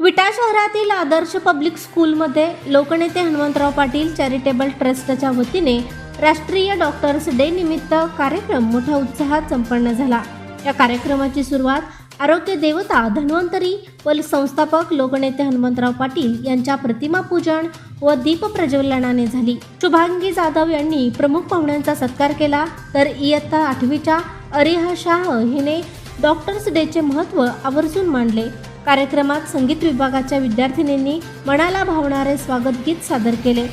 विटा शहरातील आदर्श पब्लिक स्कूलमध्ये लोकनेते हनुमंतराव पाटील चॅरिटेबल ट्रस्टच्या वतीने राष्ट्रीय डॉक्टर्स डे निमित्त कार्यक्रम मोठ्या उत्साहात संपन्न झाला. या कार्यक्रमाची सुरुवात आरोग्य देवता धन्वंतरी व संस्थापक लोकनेते हनुमंतराव पाटील यांच्या प्रतिमा पूजन व दीप प्रज्वलनाने झाली. शुभांगी जाधव यांनी प्रमुख पाहुण्यांचा सत्कार केला. तर इयत्ता आठवीच्या अरिहा शाह हिने डॉक्टर्स डेचे महत्त्व आवर्जून मांडले. कार्यक्रमात संगीत विभागाच्या विद्यार्थिनींनी मनाला भावणारे स्वागत गीत सादर केले.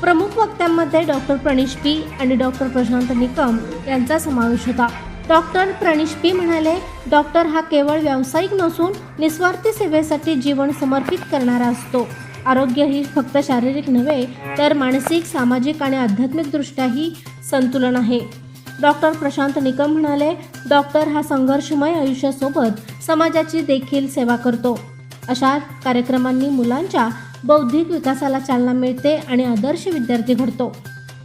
प्रमुख वक्त्यांमध्ये डॉक्टर प्रणीश पी आणि डॉक्टर प्रशांत निकम यांचा समावेश होता. डॉक्टर प्रणीश पी म्हणाले डॉक्टर हा केवळ व्यावसायिक नसून निस्वार्थी सेवेसाठी जीवन समर्पित करणारा असतो. आरोग्य ही फक्त शारीरिक नव्हे तर मानसिक सामाजिक आणि आध्यात्मिकदृष्ट्याही संतुलन आहे. डॉक्टर प्रशांत निकम म्हणाले डॉक्टर हा संघर्षमय आयुष्यासोबत समाजाची देखील सेवा करतो. अशा कार्यक्रमांनी मुलांच्या बौद्धिक विकासाला चालना मिळते आणि आदर्श विद्यार्थी घडतो.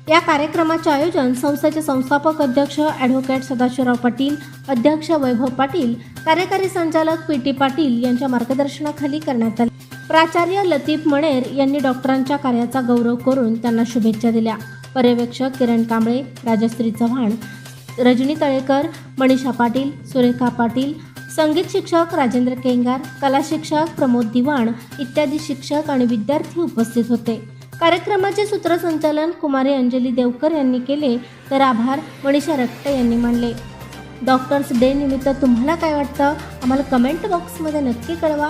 या कार्यक्रमाचे आयोजन संस्थेचे संस्थापक अध्यक्ष ॲडव्होकेट सदाशिवराव पाटील अध्यक्ष वैभव पाटील कार्यकारी संचालक पी टी पाटील यांच्या मार्गदर्शनाखाली करण्यात आले. प्राचार्य लतीफ मणेर यांनी डॉक्टरांच्या कार्याचा गौरव करून त्यांना शुभेच्छा दिल्या. पर्यवेक्षक किरण कांबळे राजश्री चव्हाण रजनी तळेकर मनीषा पाटील सुरेखा पाटील संगीत शिक्षक राजेंद्र केंगार कला शिक्षक प्रमोद दिवाण इत्यादी शिक्षक आणि विद्यार्थी उपस्थित होते. कार्यक्रमाचे सूत्रसंचालन कुमारी अंजली देवकर यांनी केले तर आभार मनीषा रक्ते यांनी मानले. डॉक्टर्स डे निमित्त तुम्हाला काय वाटतं? आम्हाला कमेंट बॉक्समध्ये नक्की कळवा.